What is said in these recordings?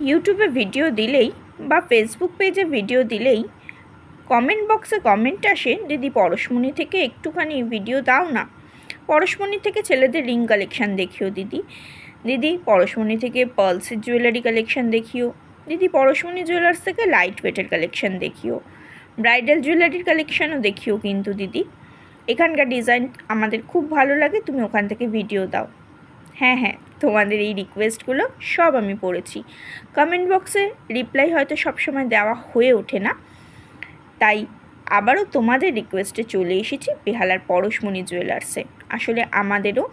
ইউটিউবে ভিডিও দিলেই বা ফেসবুক পেজে ভিডিও দিলেই কমেন্ট বক্সে কমেন্ট আসে, দিদি, পরশমণি থেকে একটুখানি ভিডিও দাও না। পরশমণি থেকে ছেলেদের রিং কালেকশান দেখিও দিদি। দিদি, পরশমণি থেকে পার্লসের জুয়েলারি কালেকশান দেখিও। দিদি, পরশমণি জুয়েলার্স থেকে লাইট ওয়েটের কালেকশান দেখিও। ব্রাইডাল জুয়েলারির কালেকশানও দেখিও কিন্তু দিদি। এখানকার ডিজাইন আমাদের খুব ভালো লাগে, তুমি ওখান থেকে ভিডিও দাও। হ্যাঁ হ্যাঁ। তোমাদের এই রিকোয়েস্টগুলো সব আমি পড়েছি। কমেন্ট বক্সে রিপ্লাই হয়তো সবসময় দেওয়া হয়ে ওঠে না। তাই আবারও তোমাদের রিকোয়েস্টে চলে এসেছি বেহালার পরশমণি জুয়েলার্সে আসলে আমাদেরও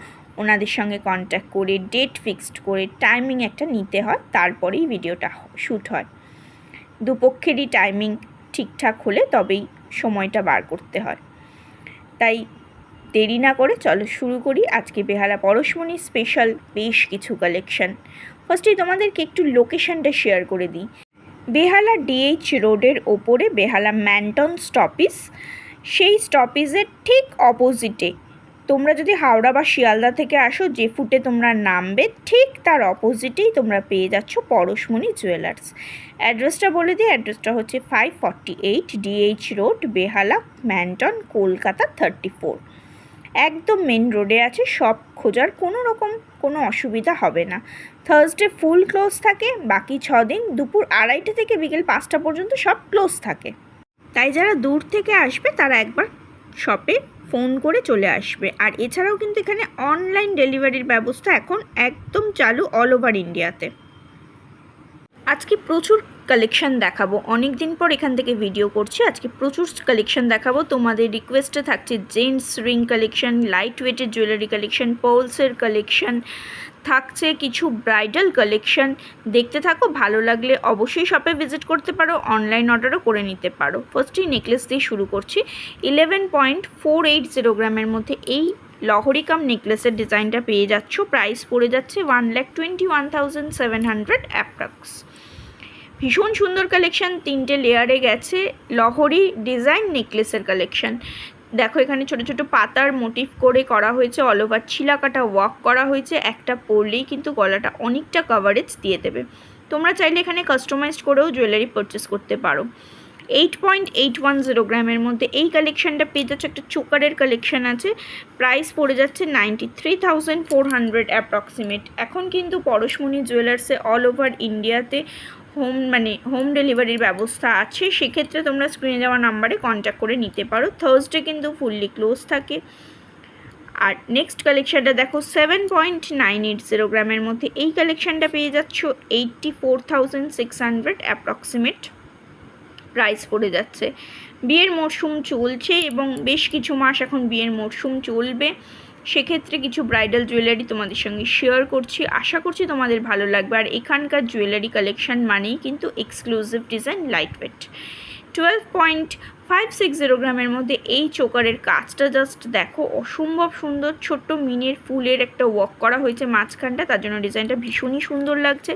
ওনাদের সঙ্গে কন্ট্যাক্ট করে ডেট ফিক্সড করে টাইমিং একটা নিতে হয়, তারপরেই ভিডিওটা শ্যুট হয়। দুপক্ষেরই টাইমিং ঠিকঠাক হলে তবেই সময়টা বার করতে হয়। তাই দেরি না করে চলো শুরু করি আজকে বেহালা পরশমণি স্পেশাল বেশ কিছু কালেকশন ফার্স্টেই তোমাদেরকে একটু লোকেশনটা শেয়ার করে দিই। বেহালা ডিএইচ রোডের ওপরে বেহালা ম্যান্টন স্টপিস সেই স্টপিজের ঠিক অপোজিটে তোমরা যদি হাওড়া বা শিয়ালদা থেকে আসো, যে ফুটে তোমরা নামবে, ঠিক তার অপোজিটেই তোমরা পেয়ে যাচ্ছ পরশমণি জুয়েলার্স অ্যাড্রেসটা বলে দিই অ্যাড্রেসটা হচ্ছে five forty eight DH road Behala Manton Kolkata thirty four একদম মেন রোডে আছে, সব খোঁজার কোনো রকম কোনো অসুবিধা হবে না। থার্সডে ফুল ক্লোজ থাকে, বাকি ছ দিন দুপুর আড়াইটা থেকে বিকেল পাঁচটা পর্যন্ত সব ক্লোজ থাকে। তাই যারা দূর থেকে আসবে, তারা একবার শপে ফোন করে চলে আসবে। আর এছাড়াও কিন্তু এখানে অনলাইন ডেলিভারির ব্যবস্থা এখন একদম চালু অল ওভার ইন্ডিয়াতে আজকে প্রচুর কালেকশন দেখাবো। অনেক দিন পর এখান থেকে ভিডিও করছি। আজকে প্রচুর কালেকশন দেখাবো। তোমাদের রিকোয়েস্টে থাকছে জেন্টস রিং কালেকশন লাইট ওয়েটের জুয়েলারি কালেকশন পোলসের কালেকশন থাকছে কিছু ব্রাইডাল কালেকশন দেখতে থাকো, ভালো লাগলে অবশ্যই শপে ভিজিট করতে পারো অনলাইন অর্ডারও করে নিতে পারো। ফার্স্টেই নেকলেস দিয়ে শুরু করছি। Eleven point four eight zero গ্রামের মধ্যে এই লহরি কাম নেকলেসের ডিজাইনটা পেয়ে যাচ্ছ। প্রাইস পড়ে যাচ্ছে one lakh twenty one thousand seven hundred approx ভীষণ সুন্দর কালেকশন তিনটে লেয়ারে গেছে। লহরি ডিজাইন নেকলেসের কালেকশন দেখো, এখানে ছোট ছোট পাতার মোটিভ করে করা হয়েছে অল ওভার ছিলাকাটা ওয়াক করা হয়েছে, একটা পরলেই কিন্তু গলাটা অনেকটা কভারেজ দিয়ে দেবে। তোমরা চাইলে এখানে কাস্টমাইজড করেও জুয়েলারি পারচেস করতে পারো। Eight point eight one zero গ্রামের মধ্যে এই কালেকশানটা পেয়ে যাচ্ছে, একটা চোকারের কালেকশান আছে। প্রাইস পড়ে যাচ্ছে ninety three thousand four hundred approximate এখন কিন্তু পরশমণি জুয়েলার্সে অল ওভার ইন্ডিয়াতে হোম মানে হোম ডেলিভারির ব্যবস্থা আছে, সেক্ষেত্রে তোমরা স্ক্রিনে যাওয়া নাম্বারে কন্ট্যাক্ট করে নিতে পারো। থার্সডে কিন্তু ফুললি ক্লোজ থাকে। আর নেক্সট কালেকশানটা দেখো seven point nine eight zero গ্রামের মধ্যে। এই কালেকশানটা পেয়ে যাচ্ছ eighty four thousand six hundred approximate price পড়ে যাচ্ছে। বিয়ের মরশুম চলছে এবং বেশ কিছু মাস এখন বিয়ের মরশুম চলবে। সেক্ষেত্রে কিছু ব্রাইডাল জুয়েলারি তোমাদের সঙ্গে শেয়ার করছি। আশা করছি তোমাদের ভালো লাগবে। আর এখানকার জুয়েলারি কালেকশান মানেই কিন্তু exclusive design light weight twelve point five six zero গ্রামের মধ্যে এই চোকারের কাজটা জাস্ট দেখো, অসম্ভব সুন্দর। ছোট্ট মিনের ফুলের একটা ওয়াক করা হয়েছে মাঝখানটা, তার জন্য ডিজাইনটা ভীষণই সুন্দর লাগছে।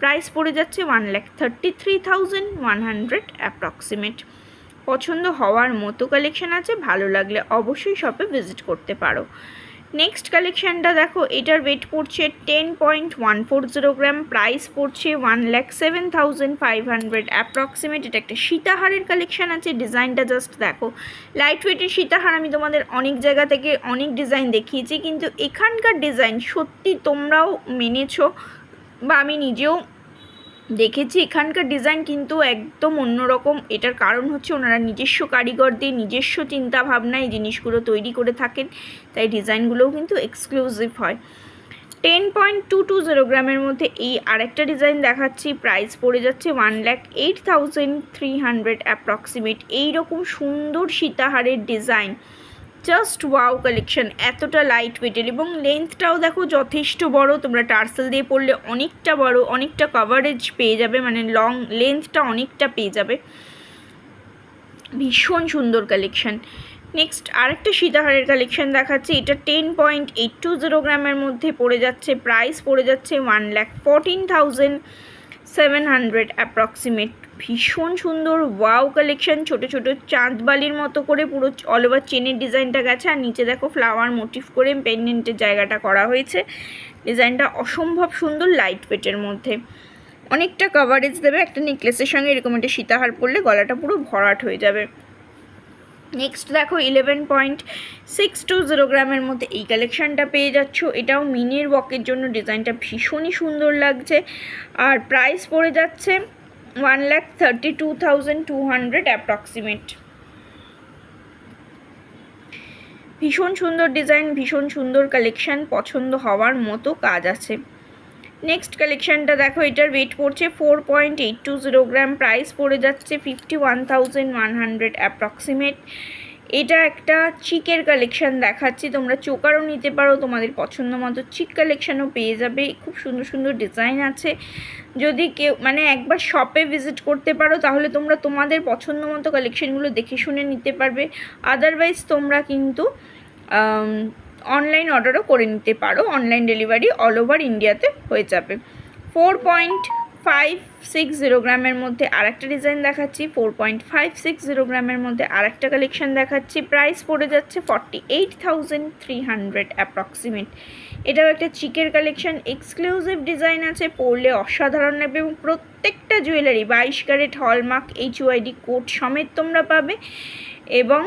প্রাইস পড়ে যাচ্ছে one lakh thirty three thousand one hundred approximate পছন্দ হওয়ার মতো কালেকশন আছে, ভালো লাগলে অবশ্যই শপে ভিজিট করতে পারো। নেক্সট কালেকশানটা দেখো, এটার ওয়েট পড়ছে ten point one four zero gram price পড়ছে one lakh seven thousand five hundred approximate এটা একটা সীতাহারের কালেকশান আছে ডিজাইনটা জাস্ট দেখো। লাইট ওয়েটের সীতাহার আমি তোমাদের অনেক জায়গা থেকে অনেক ডিজাইন দেখিয়েছি, কিন্তু এখানকার ডিজাইন সত্যি তোমরাও মেনেছো, বা আমি নিজেও দেখেছি, এখানকার ডিজাইন কিন্তু একদম অন্যরকম। এটার কারণ হচ্ছে ওনারা নিজস্ব কারিগর দিয়ে নিজস্ব চিন্তা ভাবনায় জিনিসগুলো তৈরি করে থাকেন, তাই ডিজাইনগুলোও কিন্তু এক্সক্লুসিভ হয়। Ten point two two zero গ্রামের মধ্যে এই আরেকটা ডিজাইন দেখাচ্ছি প্রাইস পড়ে যাচ্ছে one lakh eight thousand three hundred approximate এইরকম সুন্দর সীতাহারের ডিজাইন জাস্ট ওয়াও কালেকশন, এতটা লাইট ওয়েটের এবং লেন্থটাও দেখো যথেষ্ট বড়, তোমরা টার্সেল দিয়ে পড়লে অনেকটা বড়, অনেকটা কভারেজ পেয়ে যাবে মানে লং লেন্থটা অনেকটা পেয়ে যাবে। ভীষণ সুন্দর কালেকশন। নেক্সট আরেকটা সীতাহারের কালেকশন দেখাচ্ছে, এটা ten point eight two zero গ্রামের মধ্যে পড়ে যাচ্ছে প্রাইস পড়ে যাচ্ছে one lakh fourteen thousand seven hundred approximate ভীষণ সুন্দর ওয়াও কালেকশন ছোট ছোট চাঁদবালির মতো করে পুরো অল ওভার চেনের ডিজাইনটা গেছে। আর নিচে দেখো ফ্লাওয়ার মোটিভ করে পেন্ডেন্টের জায়গাটা করা হয়েছে। ডিজাইনটা অসম্ভব সুন্দর লাইট ওয়েটের মধ্যে। অনেকটা কাভারেজ দেবে, একটা নেকলেসের সঙ্গে এরকম একটা সীতাহার পরলে গলাটা পুরো ভরাট হয়ে যাবে। নেক্সট দেখো eleven point six two zero গ্রামের মধ্যে এই কালেকশানটা পেয়ে যাচ্ছ। এটাও মিনির ওয়াকের জন্য ডিজাইনটা ভীষণই সুন্দর লাগছে। আর প্রাইস পড়ে যাচ্ছে one lakh thirty two thousand two hundred approximate ভীষণ সুন্দর ডিজাইন ভীষণ সুন্দর কালেকশান পছন্দ হওয়ার মতো কাজ আছে। নেক্সট কালেকশানটা দেখো, এটার ওয়েট পড়ছে four point eight two zero gram price পড়ে যাচ্ছে fifty one thousand one hundred approximate এটা একটা চিকের কালেকশান দেখাচ্ছি। তোমরা চোকারও নিতে পারো, তোমাদের পছন্দ মতো চিক কালেকশানও পেয়ে যাবে। খুব সুন্দর সুন্দর ডিজাইন আছে। যদি কেউ মানে একবার শপে ভিজিট করতে পারো, তাহলে তোমরা তোমাদের পছন্দ মতো কালেকশানগুলো দেখে শুনে নিতে পারবে। আদারওয়াইজ তোমরা কিন্তু অনলাইন অর্ডারও করে নিতে পারো। অনলাইন ডেলিভারি অল ওভার ইন্ডিয়াতে হয়ে যাবে। Four point five six zero গ্রামের মধ্যে আর একটা ডিজাইন দেখাচ্ছি four point five six zero গ্রামের মধ্যে আর একটা কালেকশান দেখাচ্ছি প্রাইস পড়ে যাচ্ছে forty eight thousand three hundred approximate এটাও একটা চিকের কালেকশান এক্সক্লুসিভ ডিজাইন আছে, পরলে অসাধারণ লাগবে এবং প্রত্যেকটা জুয়েলারি বাইশ carat hallmark HUID code সমেত তোমরা পাবে এবং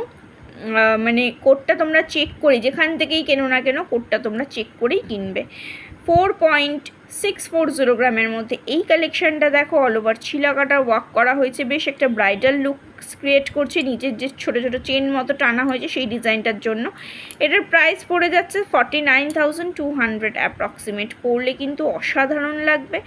মানে কোডটা তোমরা চেক করে, যেখান থেকেই কেনো না কেন কোডটা তোমরা চেক করেই কিনবে। Four point six four zero গ্রামের মধ্যে। এই কালেকশানটা দেখো অল ওভার ছিলাকাটা ওয়াক করা হয়েছে। বেশ একটা ব্রাইডাল লুক ক্রিয়েট করছে। নিচের যে ছোটো ছোটো চেন মতো টানা হয়েছে সেই ডিজাইনটার জন্য। এটার প্রাইস পড়ে যাচ্ছে forty nine thousand two hundred approximate পড়লে কিন্তু অসাধারণ লাগবে।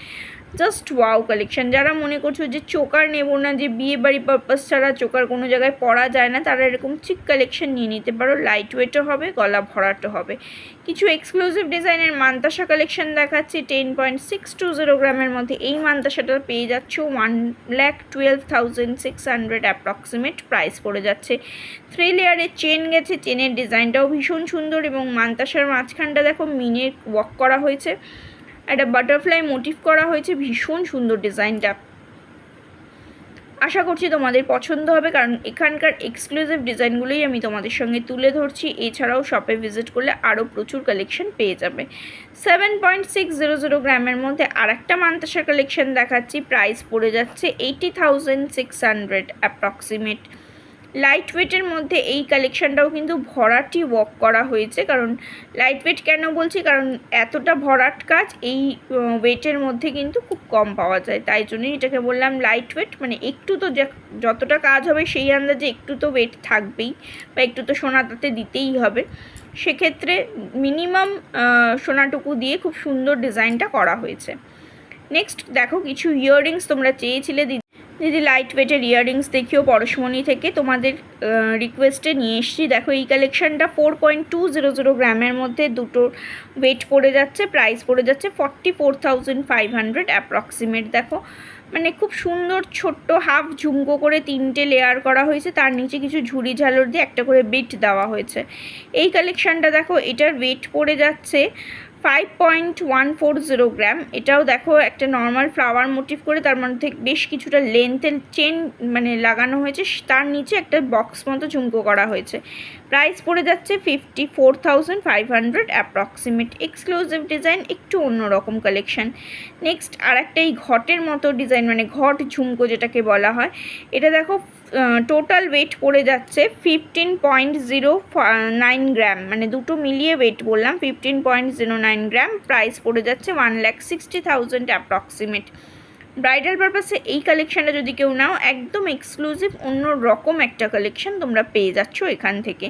জাস্ট ওয়াও কালেকশন যারা মনে করছ যে চোকার নেব না, যে বিয়ে বাড়ি পারপাস ছাড়া চোকার কোনো জায়গায় পরা যায় না, তারা এরকম চিক কালেকশন নিয়ে নিতে পারো। লাইট ওয়েটও হবে, গলা ভরাটও হবে। কিছু এক্সক্লুসিভ ডিজাইনের মান্তাসা কালেকশন দেখাচ্ছি। Ten point six two zero গ্রামের মধ্যে এই মান্তাসাটা পেয়ে যাচ্ছ। One lakh twelve thousand six hundred approximate price পড়ে যাচ্ছে। থ্রি লেয়ারের চেন গেছে চেনের ডিজাইনটাও ভীষণ সুন্দর এবং মান্তাসার মাঝখানটা দেখো মিনের ওয়াক করা হয়েছে। একটা বাটারফ্লাই মোটিভ করা হয়েছে, ভীষণ সুন্দর ডিজাইনটা। আশা করছি তোমাদের পছন্দ হবে, কারণ এখানকার এক্সক্লুসিভ ডিজাইনগুলোই আমি তোমাদের সঙ্গে তুলে ধরছি। এছাড়াও শপে ভিজিট করলে আরও প্রচুর কালেকশন পেয়ে যাবে। Seven point six zero zero গ্রামের মধ্যে আর একটা মান্তাসা কালেকশন দেখাচ্ছি। প্রাইস পড়ে যাচ্ছে eighty thousand six hundred approximate light ওয়েটের মধ্যে এই কালেকশানটাও কিন্তু ভরাটি ওয়াক করা হয়েছে। কারণ লাইট ওয়েট কেন বলছি? কারণ এতটা ভরাট কাজ, এই ওয়েটের মধ্যে কিন্তু খুব কম পাওয়া যায়। তাই জন্যই এটাকে বললাম লাইট ওয়েট মানে একটু তো যতটা কাজ হবে সেই আন্দাজে একটু তো ওয়েট থাকবেই, বা একটু তো সোনা তাতে দিতেই হবে। সেক্ষেত্রে মিনিমাম সোনাটুকু দিয়ে খুব সুন্দর ডিজাইনটা করা হয়েছে। নেক্সট দেখো কিছু ইয়াররিংস তোমরা চেয়েছিলে দিদি লাইট ওয়েটের ইয়াররিংস দেখিও পরশমণি থেকে, তোমাদের রিকোয়েস্টে নিয়ে এসেছি। দেখো, এই কালেকশানটা four point two zero zero গ্রামের মধ্যে দুটো ওয়েট পড়ে যাচ্ছে প্রাইস পড়ে যাচ্ছে forty four thousand five hundred approximate দেখো। মানে খুব সুন্দর ছোট্ট হাফ ঝুমকো করে তিনটে লেয়ার করা হয়েছে, তার নিচে কিছু ঝুড়ি ঝালর দিয়ে একটা করে বেট দেওয়া হয়েছে। এই কালেকশানটা দেখো, এটার ওয়েট পড়ে যাচ্ছে five point one four zero gram এটাও দেখো একটা নর্মাল ফ্লাওয়ার মোটিভ করে তার মধ্যে বেশ কিছুটা লেন্থের চেন মানে লাগানো হয়েছে। তার নিচে একটা বক্স মতো ঝুমকো করা হয়েছে। প্রাইস পড়ে যাচ্ছে fifty four thousand five hundred approximate exclusive design একটু অন্যরকম কালেকশান নেক্সট আর একটা এই ঘটের মতো ডিজাইন মানে ঘট ঝুমকো যেটাকে বলা হয়। এটা দেখো টোটাল ওয়েট পড়ে যাচ্ছে fifteen point zero nine gram মানে দুটো মিলিয়ে ওয়েট বললাম fifteen point zero nine gram price পড়ে যাচ্ছে one lakh sixty thousand approximate bridal পারপাসে এই কালেকশানটা যদি কেউ নাও, একদম এক্সক্লুসিভ অন্য রকম একটা কালেকশন তোমরা পেয়ে যাচ্ছ এখান থেকে।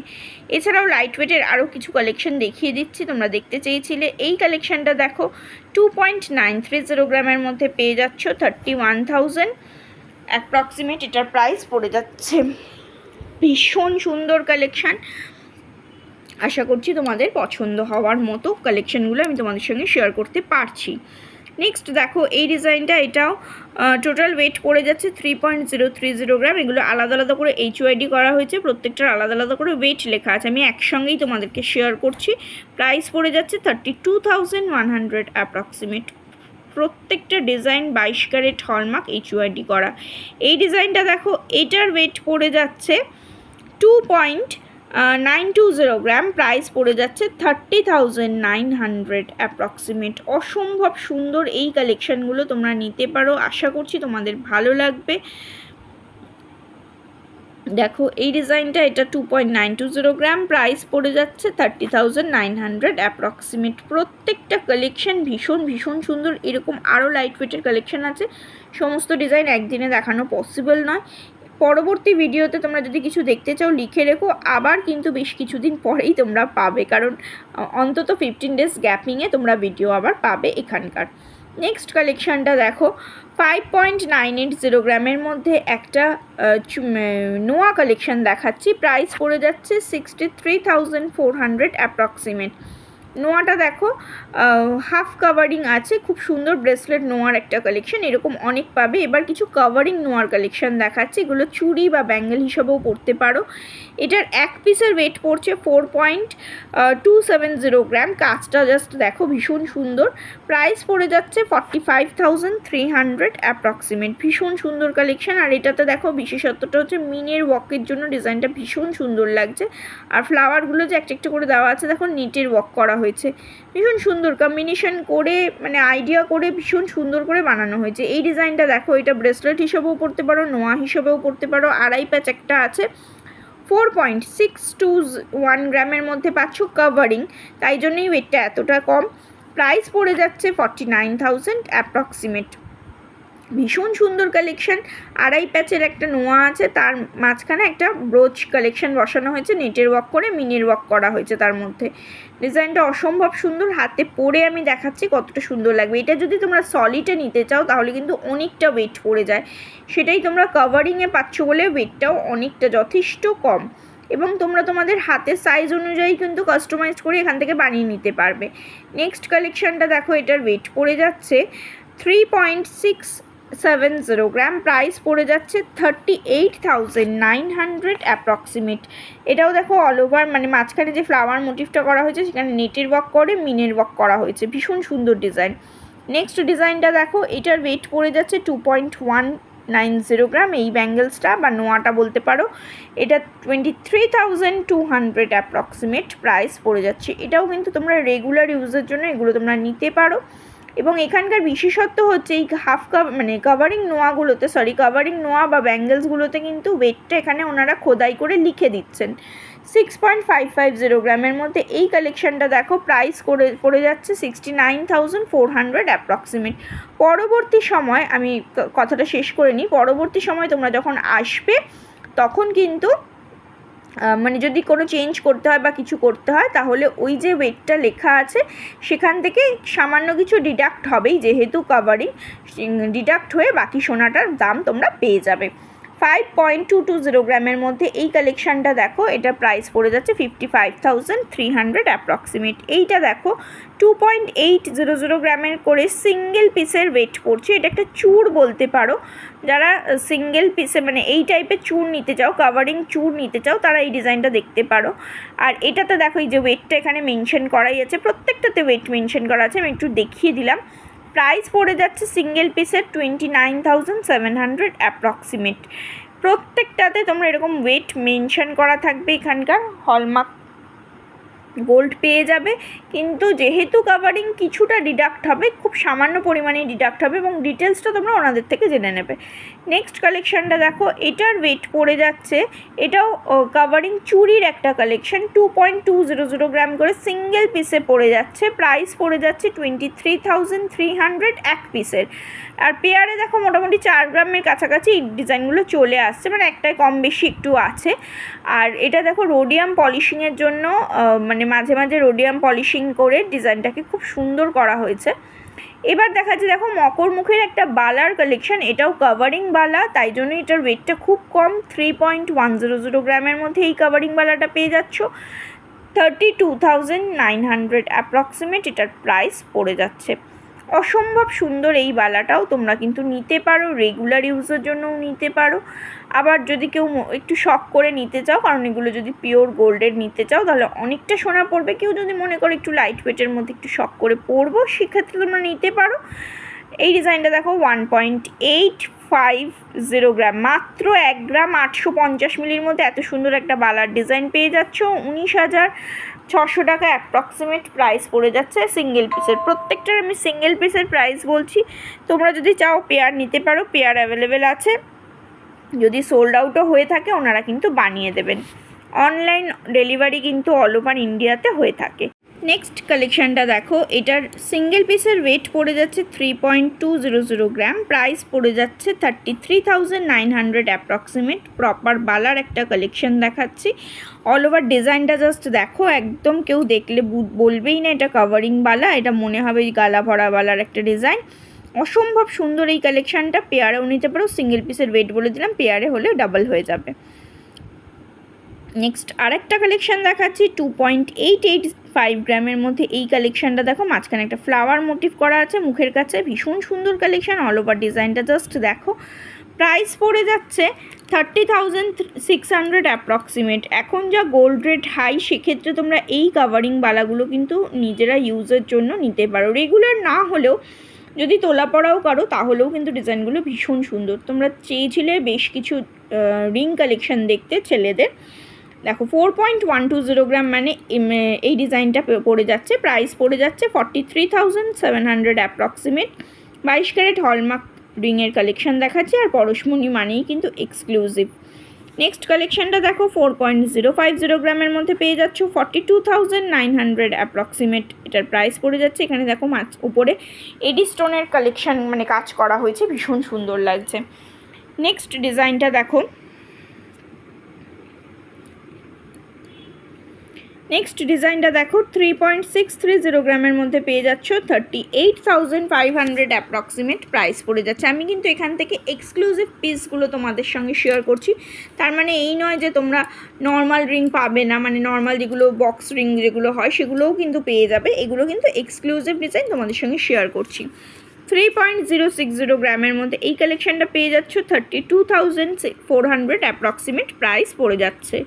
এছাড়াও লাইট ওয়েটের আরও কিছু কালেকশন দেখিয়ে দিচ্ছি, তোমরা দেখতে চেয়েছিলে। এই কালেকশানটা দেখো two point nine three zero গ্রামের মধ্যে পেয়ে যাচ্ছ থার্টি ওয়ান থাউজেন্ড অ্যাপ্রক্সিমেট এটার প্রাইস পড়ে যাচ্ছে। ভীষণ সুন্দর কালেকশান আশা করছি তোমাদের পছন্দ হওয়ার মতো কালেকশানগুলো আমি তোমাদের সঙ্গে শেয়ার করতে পারছি। নেক্সট দেখো, এই ডিজাইনটা এটাও টোটাল ওয়েট পড়ে যাচ্ছে three point zero three zero gram এগুলো আলাদা আলাদা করে এইচ ওয়াইডি করা হয়েছে, প্রত্যেকটার আলাদা আলাদা করে ওয়েট লেখা আছে। আমি একসঙ্গেই তোমাদেরকে শেয়ার করছি। প্রাইস পড়ে যাচ্ছে thirty two thousand one hundred approximate প্রত্যেকটা ডিজাইন বাইশ ক্যারেট হলমার্ক এইচওয়াইডি করা। এই ডিজাইনটা দেখো, এটার ওয়েট পড়ে যাচ্ছে two point nine two zero gram price পড়ে যাচ্ছে thirty thousand nine hundred approximate অসম্ভব সুন্দর এই কালেকশানগুলো তোমরা নিতে পারো। আশা করছি তোমাদের ভালো লাগবে। দেখো, এই ডিজাইনটা এটা two point nine two zero gram price পড়ে যাচ্ছে thirty thousand nine hundred approximate প্রত্যেকটা কালেকশন ভীষণ ভীষণ সুন্দর, এরকম আরও লাইট ওয়েটের কালেকশন আছে। সমস্ত ডিজাইন একদিনে দেখানো পসিবল নয়। পরবর্তী ভিডিওতে তোমরা যদি কিছু দেখতে চাও, লিখে রেখো। আবার কিন্তু বেশ কিছুদিন পরেই তোমরা পাবে, কারণ অন্তত ফিফটিন ডেজ গ্যাপিংয়ে তোমরা ভিডিও আবার পাবে এখানকার। নেক্সট কালেকশানটা দেখো five point nine eight zero গ্রামের মধ্যে একটা নোয়া কালেকশান দেখাচ্ছি। প্রাইস পড়ে যাচ্ছে sixty three thousand four hundred approximate নোয়াটা দেখো হাফ কাভারিং আছে, খুব সুন্দর ব্রেসলেট নোয়ার একটা কালেকশন এরকম অনেক পাবে। এবার কিছু কাভারিং নোয়ার কালেকশন দেখাচ্ছে, এগুলো চুড়ি বা ব্যাঙ্গেল হিসাবেও পড়তে পারো। এটার এক পিসের ওয়েট পড়ছে four point two seven zero gram কাজটা জাস্ট দেখো ভীষণ সুন্দর। প্রাইস পড়ে যাচ্ছে forty five thousand three hundred approximate ভীষণ সুন্দর কালেকশন আর এটাতে দেখো বিশেষত্বটা হচ্ছে মিনের ওয়াকের জন্য ডিজাইনটা ভীষণ সুন্দর লাগছে। আর ফ্লাওয়ারগুলো যে একটা একটা করে দেওয়া আছে, দেখো নিটের ওয়াক করা হয়েছে। ভীষণ সুন্দর কম্বিনেশন করে মানে আইডিয়া করে ভীষণ সুন্দর করে বানানো হয়েছে। এই ডিজাইনটা দেখো, এটা ব্রেসলেট হিসেবেও পড়তে পারো, নোয়া হিসেবেও পড়তে পারো, আড়াই প্যাচ একটা আছে। Four point six two one গ্রামের মধ্যে পাচ্ছ কাভারিং তাই জন্যই ওয়েটটা এতটা কম। প্রাইস পড়ে যাচ্ছে ফর্টি নাইন থাউজেন্ড অ্যাপ্রক্সিমেট ভীষণ সুন্দর কালেকশন আড়াই প্যাচের একটা নোয়া আছে, তার মাঝখানে একটা ব্রোচ কালেকশন বসানো হয়েছে নেটের ওয়ার্ক করে মিনির ওয়ার্ক করা হয়েছে তার মধ্যে। ডিজাইনটা অসম্ভব সুন্দর, হাতে পরে আমি দেখাচ্ছি কতটা সুন্দর লাগবে। এটা যদি তোমরা সলিডে নিতে চাও, তাহলে কিন্তু অনেকটা ওয়েট পড়ে যায়। সেটাই তোমরা কাভারিংয়ে পাচ্ছ বলে ওয়েটটাও অনেকটা যথেষ্ট কম। এবং তোমরা তোমাদের হাতের সাইজ অনুযায়ী কিন্তু কাস্টমাইজ করে এখান থেকে বানিয়ে নিতে পারবে। নেক্সট কালেকশানটা দেখো, এটার ওয়েট পড়ে যাচ্ছে। Three point six seven zero gram price পড়ে যাচ্ছে thirty eight thousand nine hundred approximate এটাও দেখো অল ওভার মানে মাঝখানে যে ফ্লাওয়ার মোটিভটা করা হয়েছে, সেখানে নেটের ওয়ার্ক করে মিনের ওয়ার্ক করা হয়েছে। ভীষণ সুন্দর ডিজাইন নেক্সট ডিজাইনটা দেখো, এটার ওয়েট পড়ে যাচ্ছে two point one nine zero gram এই ব্যাঙ্গেলসটা বা নোয়াটা বলতে পারো। এটা twenty three thousand two hundred approximate price পড়ে যাচ্ছে। এটাও কিন্তু তোমরা রেগুলার ইউজের জন্য এগুলো তোমরা নিতে পারো। এবং এখানকার বিশেষত্ব হচ্ছে এই হাফ মানে কাভারিং নোয়াগুলোতে সরি কাভারিং নোয়া বা ব্যাঙ্গেলসগুলোতে কিন্তু ওয়েটটা এখানে ওনারা খোদাই করে লিখে দিচ্ছেন। Six point five five zero গ্রামের মধ্যে এই কালেকশানটা দেখো প্রাইস করে পড়ে যাচ্ছে sixty nine thousand four hundred approximate পরবর্তী সময়, আমি কথাটা শেষ করে নিই, পরবর্তী সময় তোমরা যখন আসবে, তখন কিন্তু মানে যদি কোনো চেঞ্জ করতে হয় বা কিছু করতে হয়, তাহলে ওই যে ওয়েটটা লেখা আছে, সেখান থেকে সামান্য কিছু ডিডাক্ট হবেই, যেহেতু কাভারিং ডিডাক্ট হয়ে বাকি সোনাটার দাম তোমরা পেয়ে যাবে। Five point two two zero গ্রামের মধ্যে এই কালেকশানটা দেখো, এটা প্রাইস পড়ে যাচ্ছে fifty five thousand three hundred approximate এইটা দেখো two point eight zero zero গ্রামের করে সিঙ্গেল পিসের ওয়েট পড়ছে। এটা একটা চুর বলতে পারো। যারা সিঙ্গেল পিসে মানে এই টাইপের চুর নিতে চাও কাভারিং চুর নিতে চাও, তারা এই ডিজাইনটা দেখতে পারো। আর এটাতে দেখো, এই যে ওয়েটটা এখানে মেনশন করাই আছে, প্রত্যেকটাতে ওয়েট মেনশন করা আছে, আমি একটু দেখিয়ে দিলাম। প্রাইস পড়ে যাচ্ছে সিঙ্গেল পিসের twenty nine thousand seven hundred approximate প্রত্যেকটাতে তোমরা এরকম ওয়েট মেনশন করা থাকবে এখানকার হলমার্ক গোল্ড পেয়ে যাবে। কিন্তু যেহেতু কাভারিং কিছুটা ডিডাক্ট হবে, খুব সামান্য পরিমাণে ডিডাক্ট হবে এবং ডিটেলসটা তোমরা ওনাদের থেকে জেনে নেবে। নেক্সট কালেকশানটা দেখো, এটার ওয়েট পড়ে যাচ্ছে। এটাও কাভারিং চুরির একটা collection two point two zero zero gram করে সিঙ্গেল পিসে পড়ে যাচ্ছে। প্রাইস পড়ে যাচ্ছে twenty three thousand three hundred এক পিসের আর পেয়ারে দেখো, মোটামুটি চার গ্রামের কাছাকাছি এই ডিজাইনগুলো চলে আসছে মানে একটাই কম বেশি একটু আছে। আর এটা দেখো রোডিয়াম পলিশিংয়ের জন্য মানে মাঝে মাঝে রোডিয়াম পলিশিং করে ডিজাইনটাকে খুব সুন্দর করা হয়েছে। এবার দেখা যাচ্ছে দেখো মকর মুখের একটা বালার কালেকশন এটাও কাভারিং বালা, তাই জন্য এটার ওয়েটটা খুব কম three point one zero zero গ্রামের মধ্যে এই কাভারিং বালাটা পেয়ে যাচ্ছ। Thirty two thousand nine hundred approximate এটার প্রাইস পড়ে যাচ্ছে। অসম্ভব সুন্দর এই বালাটাও তোমরা কিন্তু নিতে পারো রেগুলার ইউজের জন্যও নিতে পারো। আবার যদি কেউ একটু শখ করে নিতে চাও, কারণ এগুলো যদি পিওর গোল্ডের নিতে চাও, তাহলে অনেকটা সোনা পড়বে। কেউ যদি মনে করে একটু লাইট ওয়েটের মধ্যে একটু শখ করে পরবো সেক্ষেত্রে তোমরা নিতে পারো। এই ডিজাইনটা দেখো one point eight five zero gram মাত্র এক গ্রাম আটশো পঞ্চাশ মিলির মধ্যে এত সুন্দর একটা বালার ডিজাইন পেয়ে যাচ্ছ। উনিশ হাজার ছশো টাকা অ্যাপ্রক্সিমেট প্রাইস পড়ে যাচ্ছে সিঙ্গেল পিসের প্রত্যেকটার আমি সিঙ্গেল পিসের প্রাইস বলছি। তোমরা যদি চাও পেয়ার নিতে পারো পেয়ার অ্যাভেলেবেল আছে। যদি সোল্ড আউটও হয়ে থাকে, ওনারা কিন্তু বানিয়ে দেবেন। অনলাইন ডেলিভারি কিন্তু অল ওভার ইন্ডিয়াতে হয়ে থাকে। নেক্সট কালেকশানটা দেখো, এটার সিঙ্গেল পিসের ওয়েট পড়ে যাচ্ছে three point two zero zero gram price পড়ে যাচ্ছে thirty three thousand nine hundred approximate proper বালার একটা কালেকশন দেখাচ্ছি। অল ওভার ডিজাইনটা জাস্ট দেখো, একদম কেউ দেখলে বলবেই না এটা কাভারিং বালা এটা মনে হবে গালা ভরা বালার একটা ডিজাইন অসম্ভব সুন্দর এই কালেকশানটা পেয়ারেও নিতে পারো সিঙ্গেল পিসের ওয়েট বলে দিলাম, পেয়ারে হলে ডাবল হয়ে যাবে। নেক্সট আরেকটা কালেকশন দেখাচ্ছি two point eight eight five গ্রামের মধ্যে। এই কালেকশনটা দেখো, মাঝখানে একটা ফ্লাওয়ার মোটিভ করা আছে, মুখের কাছে ভীষণ সুন্দর কালেকশন অল ওভার ডিজাইনটা জাস্ট দেখো। প্রাইস পড়ে যাচ্ছে thirty thousand six hundred approximate এখন যা গোল্ড রেট হাই সেক্ষেত্রে তোমরা এই কাভারিং বালাগুলো কিন্তু নিজেরা ইউজের জন্য নিতে পারো। রেগুলার না হলেও যদি তোলা পড়াও করো, তাহলেও কিন্তু ডিজাইনগুলো ভীষণ সুন্দর। তোমরা চেয়েছিলে বেশ কিছু রিং কালেকশন দেখতে ছেলেদের। দেখো four point one two zero gram মানে এই ডিজাইনটা পড়ে যাচ্ছে। প্রাইস পড়ে যাচ্ছে forty three thousand seven hundred approximate বাইশ ক্যারেট হলমার্ক রিংয়ের কালেকশন দেখাচ্ছে। আর পরশমণি মানেই কিন্তু এক্সক্লুসিভ নেক্সট কালেকশনটা দেখো four point zero five zero গ্রামের মধ্যে পেয়ে যাচ্ছ forty two thousand nine hundred approximate এটার প্রাইস পড়ে যাচ্ছে। এখানে দেখো মাছ, উপরে এডি স্টোনের কালেকশন মানে কাজ করা হয়েছে, ভীষণ সুন্দর লাগছে। নেক্সট ডিজাইনটা দেখো নেক্সট ডিজাইনটা দেখো three point six three zero গ্রামের মধ্যে পেয়ে যাচ্ছ thirty eight thousand five hundred approximate price পড়ে যাচ্ছে। আমি কিন্তু এখান থেকে এক্সক্লুসিভ পিসগুলো তোমাদের সঙ্গে শেয়ার করছি। তার মানে এই নয় যে তোমরা নর্মাল রিং পাবে না মানে নর্মাল যেগুলো বক্স রিং যেগুলো হয়, সেগুলোও কিন্তু পেয়ে যাবে। এগুলো কিন্তু এক্সক্লুসিভ ডিজাইন তোমাদের সঙ্গে শেয়ার করছি। Three point zero six zero গ্রামের মধ্যে এই কালেকশানটা পেয়ে যাচ্ছ thirty two thousand four hundred approximate price পড়ে যাচ্ছে।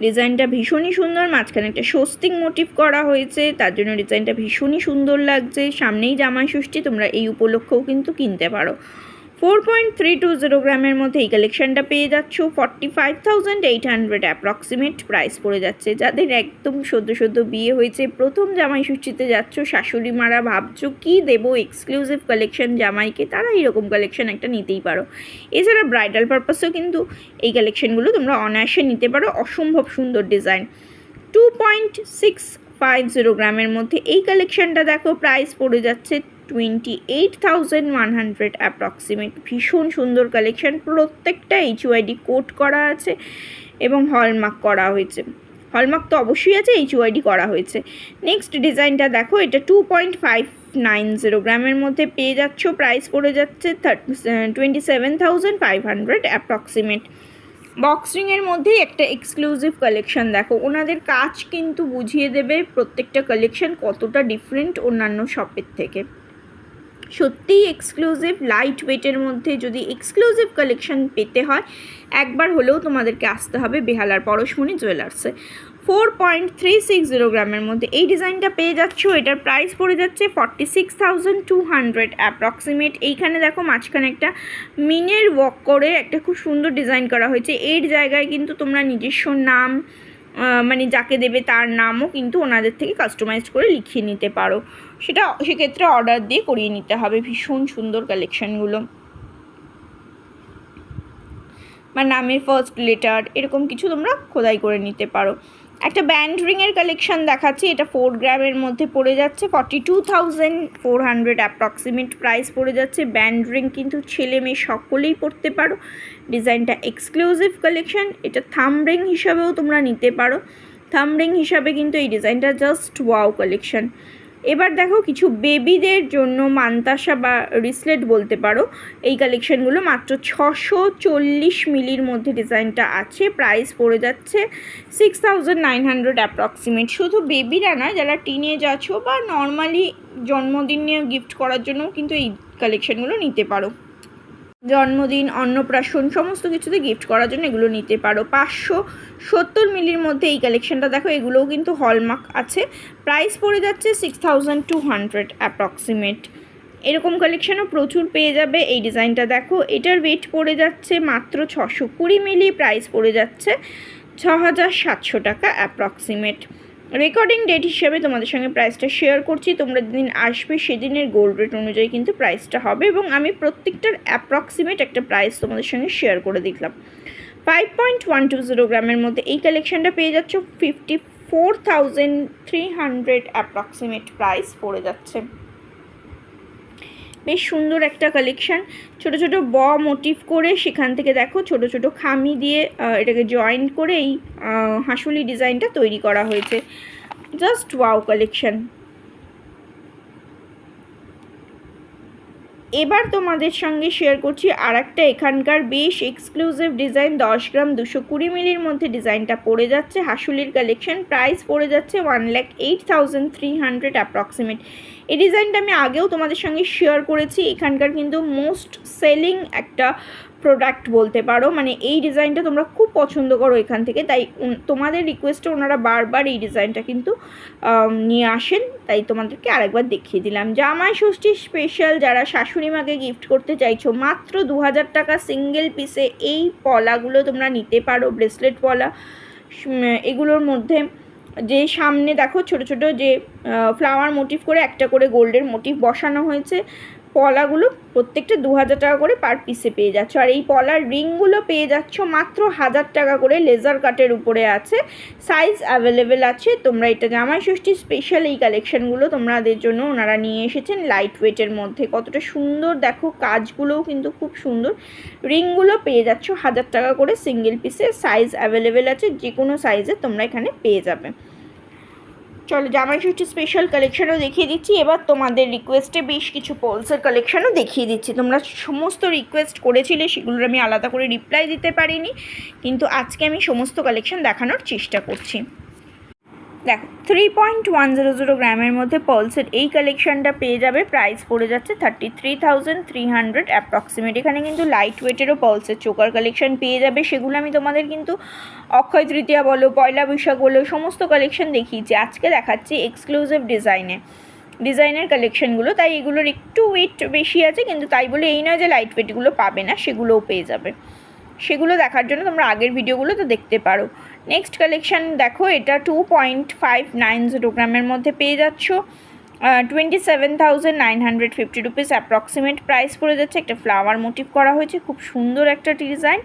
ডিজাইনটা ভীষণই সুন্দর, মাঝখানে একটা স্বস্তিক মোটিভ করা হয়েছে, তার জন্য ডিজাইনটা ভীষণই সুন্দর লাগছে, সামনেই জামাই ষষ্ঠী, তোমরা এই উপলক্ষেও কিন্তু কিনতে পারো। Four point three two zero গ্রামের মধ্যে এই কালেকশনটা পেয়ে যাচ্ছ। Forty five thousand eight hundred approximate price পড়ে যাচ্ছে। যাদের একদম সদ্য সদ্য বিয়ে হয়েছে, প্রথম জামাই ষষ্ঠীতে যাচ্ছ, শাশুড়ি মারা ভাবছ, কী দেবো? এক্সক্লুসিভ কালেকশন জামাইকে? তারা এইরকম কালেকশন একটা নিতেই পারো। এছাড়া ব্রাইডাল পারপাসেও কিন্তু এই কালেকশনগুলো তোমরা অনায়াসে নিতে পারো। অসম্ভব সুন্দর design two point six five zero গ্রামের মধ্যে এই কালেকশনটা দেখো প্রাইস পড়ে যাচ্ছে twenty eight thousand one hundred approximate ভীষণ সুন্দর কালেকশন প্রত্যেকটা এইচওয়াইডি কোট করা আছে এবং হলমার্ক করা হয়েছে। হলমার্ক তো অবশ্যই আছে এইচওয়াইডি করা হয়েছে। নেক্সট ডিজাইনটা দেখো, এটা two point five nine zero গ্রামের মধ্যে পেয়ে যাচ্ছ প্রাইস পড়ে যাচ্ছে thirty twenty seven thousand five hundred approximate বক্সিংয়ের মধ্যেই একটা এক্সক্লুসিভ কালেকশন দেখো। ওনাদের কাজ কিন্তু বুঝিয়ে দেবে প্রত্যেকটা কালেকশন কতটা ডিফারেন্ট অন্যান্য শপের থেকে। সত্যিই এক্সক্লুসিভ লাইট ওয়েটের মধ্যে যদি এক্সক্লুসিভ কালেকশন পেতে হয়, একবার হলেও তোমাদেরকে আসতে হবে বেহালার পরশমণি জুয়েলার্সে four point three six zero গ্রামের মধ্যে এই ডিজাইনটা পেয়ে যাচ্ছ, এটার প্রাইস পড়ে যাচ্ছে forty six thousand two hundred approximate এইখানে দেখো মাঝখানে একটা মিনের ওয়াক করে একটা খুব সুন্দর ডিজাইন করা হয়েছে। এর জায়গায় কিন্তু তোমরা নিজস্ব নাম মানে যাকে দেবে তার নামও কিন্তু ওনাদের থেকে কাস্টমাইজ করে লিখিয়ে নিতে পারো। সেটা সেক্ষেত্রে অর্ডার দিয়ে করিয়ে নিতে হবে। ভীষণ সুন্দর কালেকশানগুলো বা নামের ফার্স্ট লেটার এরকম কিছু তোমরা খোদাই করে নিতে পারো। একটা ব্যান্ড রিংয়ের কালেকশন দেখাচ্ছি, এটা ফোর গ্রামের মধ্যে পড়ে যাচ্ছে। Forty two thousand four hundred approximate price পড়ে যাচ্ছে। ব্যান্ড রিং কিন্তু ছেলে মেয়ে সকলেই পড়তে পারো। ডিজাইনটা এক্সক্লুসিভ কালেকশান এটা থাম রিং হিসাবেও তোমরা নিতে পারো। থাম রিং হিসাবে কিন্তু এই ডিজাইনটা জাস্ট ওয়াও কালেকশন এবার দেখো কিছু বেবিদের জন্য মান্তাসা বা রিসলেট বলতে পারো। এই কালেকশানগুলো মাত্র ছশো চল্লিশ মিলির মধ্যে ডিজাইনটা আছে। প্রাইস পড়ে যাচ্ছে six thousand nine hundred approximate শুধু বেবিরা নয় যারা টিনেজ আছো বা নর্মালি জন্মদিন নিয়ে গিফট করার জন্য কিন্তু এই কালেকশানগুলো নিতে পারো। জন্মদিন, অন্নপ্রাশন, সমস্ত কিছুতে গিফট করার জন্য এগুলো নিতে পারো। পাঁচশো সত্তর মিলির মধ্যে এই কালেকশনটা দেখো, এগুলোও কিন্তু হলমার্ক আছে। প্রাইস পড়ে যাচ্ছে six thousand two hundred approximate এরকম কালেকশানও প্রচুর পেয়ে যাবে এই ডিজাইনটা দেখো। এটার ওয়েট পড়ে যাচ্ছে মাত্র ছশো কুড়ি মিলি প্রাইস পড়ে যাচ্ছে ছ হাজার সাতশো টাকা অ্যাপ্রক্সিমেট রেকর্ডিং ডেট হিসেবে তোমাদের সঙ্গে প্রাইসটা শেয়ার করছি। তোমরা যেদিন আসবে সেদিনের গোল্ড রেট অনুযায়ী কিন্তু প্রাইসটা হবে এবং আমি প্রত্যেকটার অ্যাপ্রক্সিমেট একটা প্রাইস তোমাদের সঙ্গে শেয়ার করে দিলাম five point one two zero গ্রামের মধ্যে এই কালেকশানটা পেয়ে যাচ্ছ। Fifty four thousand three hundred approximate price পড়ে যাচ্ছে। বেশ সুন্দর একটা কালেকশান ছোট ছোট ব মোটিভ করে সেখান থেকে দেখো, ছোট ছোট খামি দিয়ে এটাকে জয়েন্ট করে এই হাঁসুলি ডিজাইনটা তৈরি করা হয়েছে। জাস্ট ওয়াও কালেকশান এবার তোমাদের সঙ্গে শেয়ার করছি আর একটা এখানকার বেশ এক্সক্লুসিভ ডিজাইন দশ গ্রাম দুশো কুড়ি মিলির মধ্যে ডিজাইনটা পড়ে যাচ্ছে। হাসুলির কালেকশন প্রাইস পড়ে যাচ্ছে one lakh eight thousand three hundred approximate এই ডিজাইনটা আমি আগেও তোমাদের সঙ্গে শেয়ার করেছি। এখানকার কিন্তু মোস্ট সেলিং একটা প্রোডাক্ট বলতে পারো মানে এই ডিজাইনটা তোমরা খুব পছন্দ করো এখান থেকে, তাই তোমাদের রিকোয়েস্টে ওনারা বারবার এই ডিজাইনটা কিন্তু নিয়ে আসেন, তাই তোমাদেরকে আরেকবার দেখিয়ে দিলাম। জামাই ষষ্ঠী স্পেশাল যারা শাশুড়ি মাকে গিফট করতে চাইছো, মাত্র দু হাজার টাকা সিঙ্গেল পিসে এই পলাগুলো তোমরা নিতে পারো ব্রেসলেট পলা এগুলোর মধ্যে, যে সামনে দেখো ছোট ছোট যে ফ্লাওয়ার মোটিভ করে একটা করে গোল্ডের মোটিভ বসানো হয়েছে পলাগুলো প্রত্যেকটা দু হাজার টাকা করে পার পিসে পেয়ে যাচ্ছ। আর এই পলার রিংগুলো পেয়ে যাচ্ছ মাত্র হাজার টাকা করে লেজার কাটের উপরে আছে। সাইজ অ্যাভেলেবেল আছে। তোমরা এটা জামাই ষষ্ঠী স্পেশাল এই কালেকশানগুলো তোমাদের জন্য ওনারা নিয়ে এসেছেন লাইট ওয়েটের মধ্যে। কতটা সুন্দর দেখো, কাজগুলোও কিন্তু খুব সুন্দর। রিংগুলো পেয়ে যাচ্ছ হাজার টাকা করে সিঙ্গেল পিসে সাইজ অ্যাভেলেবেল আছে যে কোনো সাইজে তোমরা এখানে পেয়ে যাবে। চলো জামাই ষষ্ঠী স্পেশাল কালেকশনও দেখিয়ে দিচ্ছি। এবার তোমাদের রিকোয়েস্টে বেশ কিছু পলসের কালেকশনও দেখিয়ে দিচ্ছি। তোমরা সমস্ত রিকোয়েস্ট করেছিলে, সেগুলোর আমি আলাদা করে রিপ্লাই দিতে পারিনি। কিন্তু আজকে আমি সমস্ত কালেকশন দেখানোর চেষ্টা করছি। দেখো three point one zero zero গ্রামের মধ্যে পলসের এই কালেকশনটা পেয়ে যাবে। প্রাইস পড়ে যাচ্ছে thirty three thousand three hundred approximate এখানে কিন্তু লাইট ওয়েটেরও পলসের চোকার কালেকশন পেয়ে যাবে। সেগুলো আমি তোমাদের কিন্তু অক্ষয় তৃতীয়া বলো, পয়লা বৈশাখ বলো, সমস্ত কালেকশন দেখিয়েছি। আজকে দেখাচ্ছি এক্সক্লুসিভ ডিজাইনে ডিজাইনের কালেকশনগুলো তাই এগুলোর একটু ওয়েট বেশি আছে, কিন্তু তাই বলে এই নয় যে লাইট ওয়েটগুলো পাবে না, সেগুলোও পেয়ে যাবে। সেগুলো দেখার জন্য তোমরা আগের ভিডিওগুলো তো দেখতে পারো। নেক্সট কালেকশান দেখো, এটা two point five nine zero গ্রামের মধ্যে পেয়ে যাচ্ছ। Twenty seven thousand nine hundred fifty rupees approximate price পড়ে যাচ্ছে। একটা ফ্লাওয়ার মোটিভ করা হয়েছে, খুব সুন্দর একটা ডিজাইন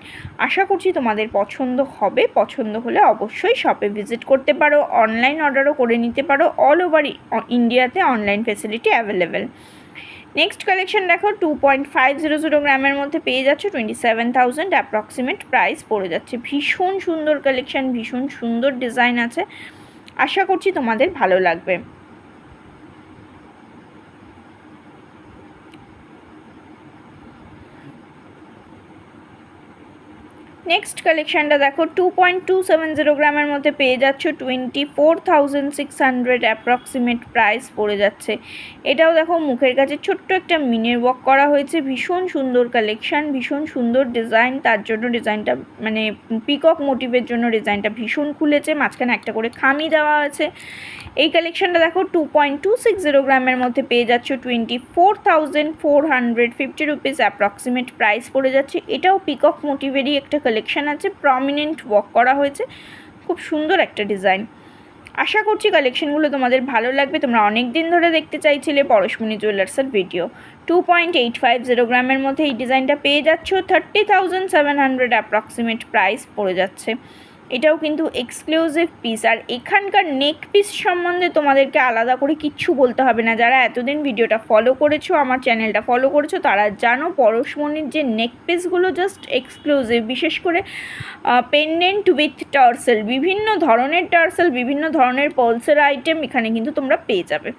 আশা করছি তোমাদের পছন্দ হবে। পছন্দ হলে অবশ্যই শপে ভিজিট করতে পারো অনলাইন অর্ডারও করে নিতে পারো। অল ওভার ইন্ডিয়াতে online facility available next collection দেখো two point five zero zero গ্রামের মধ্যে পেয়ে যাচ্ছে twenty seven thousand approximate price পড়ে যাচ্ছে। ভীষণ সুন্দর কালেকশন ভীষণ সুন্দর ডিজাইন আছে। আশা করছি তোমাদের ভালো লাগবে। নেক্সট কালেকশানটা দেখো two point two seven zero গ্রামের মধ্যে পেয়ে যাচ্ছ twenty four thousand six hundred approximate price পড়ে যাচ্ছে। এটাও দেখো মুখের কাছে ছোট্ট একটা মিনের ওয়ার্ক করা হয়েছে, ভীষণ সুন্দর কালেকশান ভীষণ সুন্দর ডিজাইন তার জন্য ডিজাইনটা মানে পিকক মোটিভের জন্য ডিজাইনটা ভীষণ খুলেছে, মাঝখানে একটা করে খামি দেওয়া আছে। এই কালেকশানটা দেখো two point two six zero গ্রামের মধ্যে পেয়ে যাচ্ছ twenty four thousand four hundred fifty rupees approximate price পড়ে যাচ্ছে। এটাও পিকক মোটিভেরই একটা কালেকশান আছে প্রমিনেন্ট ওয়াক করা হয়েছে। খুব সুন্দর একটা ডিজাইন আশা করছি কালেকশনগুলো তোমাদের ভালো লাগবে। তোমরা অনেক দিন ধরে দেখতে চাইছিলে পরশমণি জুয়েলার্সের video two point eight five zero গ্রামের মধ্যে এই ডিজাইনটা পেয়ে যাচ্ছ। Thirty thousand seven hundred approximate price পড়ে যাচ্ছে। এটাও কিন্তু এক্সক্লুসিভ পিস আর এখানকার নেক পিস সম্বন্ধে তোমাদেরকে আলাদা করে কিচ্ছু বলতে হবে না। যারা এতদিন ভিডিওটা ফলো করেছ, আমার চ্যানেলটা ফলো করেছ, তারা জানো পরশমণির যে নেক পিসগুলো জাস্ট এক্সক্লুসিভ বিশেষ করে পেন্ডেন্ট উইথ টার্সেল বিভিন্ন ধরনের টার্সেল বিভিন্ন ধরনের পলসের আইটেম এখানে কিন্তু তোমরা পেয়ে যাবে।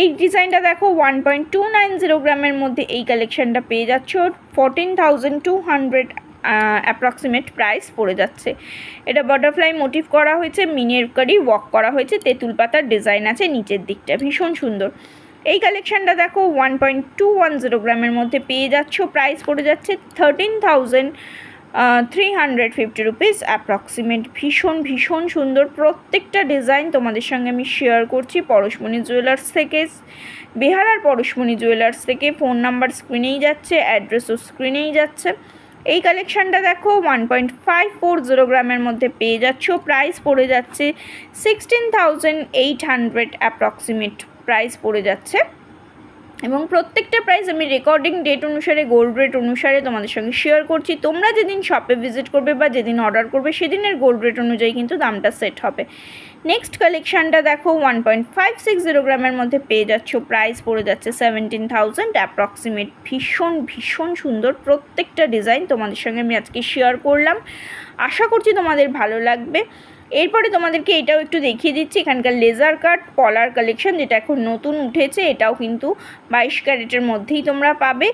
এই ডিজাইনটা দেখো one point two nine zero গ্রামের মধ্যে এই কালেকশানটা পেয়ে যাচ্ছ। Fourteen thousand two hundred approximate price পড়ে যাচ্ছে। এটা বাটারফ্লাই মোটিভ করা হয়েছে মিনেরকারি ওয়াক করা হয়েছে, তেঁতুল পাতার ডিজাইন আছে, নিচের দিকটা ভীষণ সুন্দর। এই কালেকশনটা দেখো one point two one zero গ্রামের মধ্যে পেয়ে যাচ্ছ প্রাইস পড়ে যাচ্ছে thirteen thousand three hundred fifty rupees approximate ভীষণ ভীষণ সুন্দর, প্রত্যেকটা ডিজাইন তোমাদের সঙ্গে আমি শেয়ার করছি, পরশমণি জুয়েলার্স থেকে, বেহালার পরশমণি জুয়েলার্স থেকে ফোন নাম্বার স্ক্রিনেই যাচ্ছে অ্যাড্রেসও স্ক্রিনেই যাচ্ছে। এই কালেকশানটা দেখো one point five four zero গ্রামের মধ্যে পেয়ে যাচ্ছ। প্রাইস পড়ে যাচ্ছে sixteen thousand eight hundred approximate price পড়ে যাচ্ছে। এবং প্রত্যেকটা প্রাইস আমি রেকর্ডিং ডেট অনুসারে গোল্ড রেট অনুসারে তোমাদের সঙ্গে শেয়ার করছি। তোমরা যেদিন শপে ভিজিট করবে বা যেদিন অর্ডার করবে, সেদিনের গোল্ড রেট অনুযায়ী কিন্তু দামটা সেট হবে। নেক্সট কালেকশানটা দেখো one point five six zero গ্রামের মধ্যে পেয়ে যাচ্ছ। প্রাইস পড়ে যাচ্ছে সেভেন্টিন থাউজেন্ড অ্যাপ্রক্সিমেট ভীষণ ভীষণ সুন্দর। প্রত্যেকটা ডিজাইন তোমাদের সঙ্গে আমি আজকে শেয়ার করলাম। আশা করছি তোমাদের ভালো লাগবে। এরপরে তোমাদেরকে এটাও একটু দেখিয়ে দিচ্ছি, এখানকার লেজার কাট পলার কালেকশন যেটা এখন নতুন উঠেছে, এটাও কিন্তু বাইশ ক্যারেটের মধ্যেই তোমরা পাবে।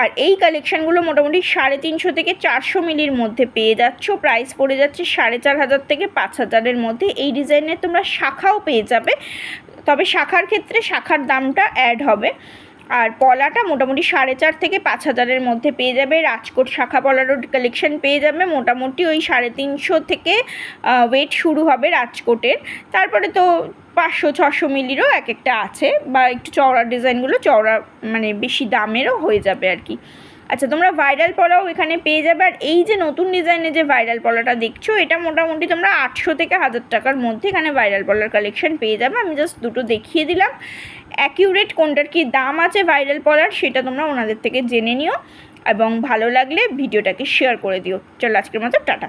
আর এই কালেকশানগুলো মোটামুটি সাড়ে তিনশো থেকে চারশো মিলির মধ্যে পেয়ে যাচ্ছ। প্রাইস পড়ে যাচ্ছে সাড়ে চার হাজার থেকে পাঁচ হাজারের মধ্যে। এই ডিজাইনের তোমরা শাখাও পেয়ে যাবে। তবে শাখার ক্ষেত্রে শাখার দামটা অ্যাড হবে। আর পলাটা মোটামুটি সাড়ে চার থেকে পাঁচ হাজারের মধ্যে পেয়ে যাবে। রাজকোট শাখা পলারও কালেকশন পেয়ে যাবে। মোটামুটি ওই সাড়ে তিনশো থেকে ওয়েট শুরু হবে রাজকোটের। তারপরে তো পাঁচশো, ছশো মিলিরও এক একটা আছে বা একটু চওড়া ডিজাইনগুলো চওড়া মানে বেশি দামেরও হয়ে যাবে আর কি। আচ্ছা তোমরা ভাইরাল পলাও এখানে পেয়ে যাবে। আর এই যে নতুন ডিজাইনের যে ভাইরাল পলাটা দেখছ, এটা মোটামুটি তোমরা আটশো থেকে হাজার টাকার মধ্যে এখানে ভাইরাল পলার কালেকশন পেয়ে যাবে। আমি জাস্ট দুটো দেখিয়ে দিলাম। অ্যাকিউরেট কোনটার কি দাম আছে ভাইরাল পলার সেটা তোমরা ওনাদের থেকে জেনে নিও এবং ভালো লাগলে ভিডিওটাকে শেয়ার করে দিও। চলো আজকের মতো, টাটা।